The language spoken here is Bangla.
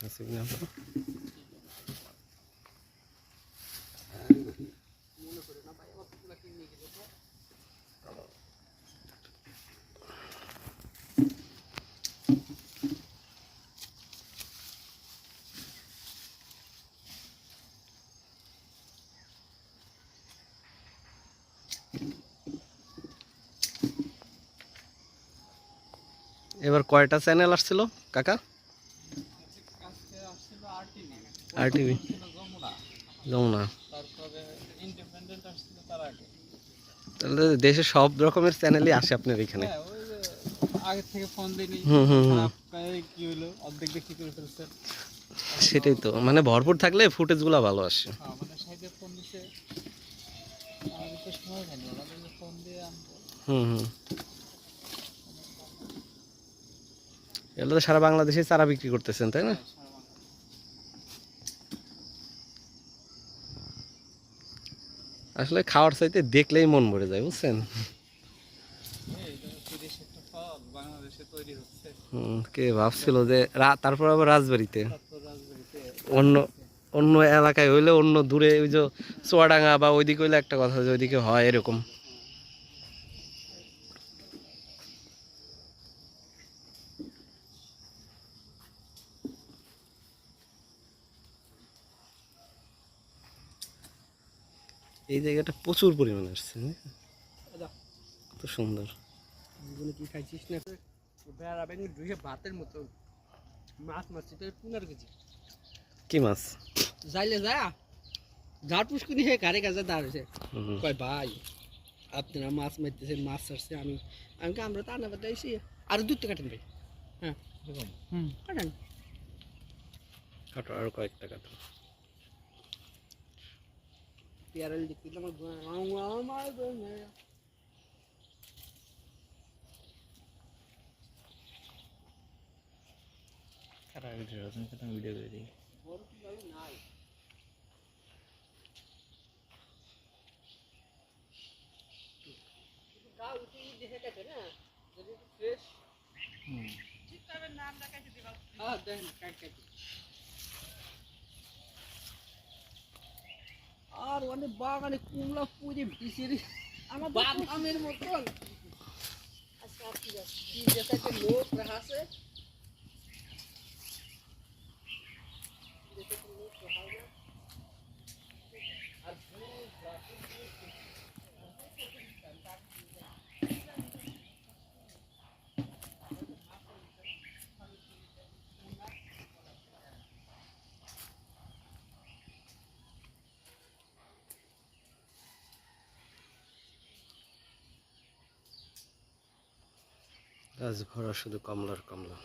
আছে কিনা? এবার কয়টা চ্যানেল আসছিল কাকা আর টিভি যমুনা। যমুনা তারপরে ইন্ডিপেন্ডেন্ট আসছিল তার আগে। তাহলে দেশের সব রকমের চ্যানেলই আসে আপনার এখানে? হ্যাঁ ওই যে আগে থেকে ফোন দিইনি হুম, হুম, হুম। খারাপ এই কি হলো অর্ধেক বিক্রি করে ফেলছে। সেটাই তো। মানে ভরপুর থাকলে ফুটেজগুলো ভালো আসে। হ্যাঁ মানে হুম হুম। এগুলো তো সারা বাংলাদেশে চারা বিক্রি করতেছেন তাই না হ্যাঁ, সারা বাংলা। আসলে খাওয়ার চাইতে দেখলেই মন ভরে যায়, বুঝছেন? কে ভাবছিল যে তারপর আবার রাজবাড়িতে? অন্য অন্য এলাকায় হইলে অন্য দূরে ওই যে চুয়াডাঙ্গা বা ওইদিকে হইলে একটা কথা যে ওইদিকে হয় এরকম। এই জায়গাটা প্রচুর পরিমাণে আসছে হ্যাঁ? কত সুন্দর। জীবনে কি খাইছিস না? ব্যাঙে ধুয়ে ভাতের মতো। মাছ পনেরো কেজি। কি মাছ? যাইলে যা। ঝাড় পুষ্কুনি হয়ে ঘাড়ে কাছে দাঁড়িয়েছে কয় ভাই আপনারা মাছ মারতেছেন মাছ ছাড়ছে আমি আমি আমরা তা না বাদ আইসি আর দুধ কাটেন ভাই। হ্যাঁ হুম কাটেন। কাটো আরও কয়েকটা কাটো। পেয়ারাল দেখতে আমার আমার খারাপ ভিডিও রজনীকান্ত ভিডিও করে দিই নাই গাও উঠে দেখে গেছে না যদি ফ্রেশ হুম হ্যাঁ দেখেন কাট কাট আর ওখানে বাগানে কুমড়া পুজে বিচির আমার বাদামের মতন। আচ্ছা ঠিক আছে। লোক রাখাছে গাছ ভরা শুধু কমলার কমলা।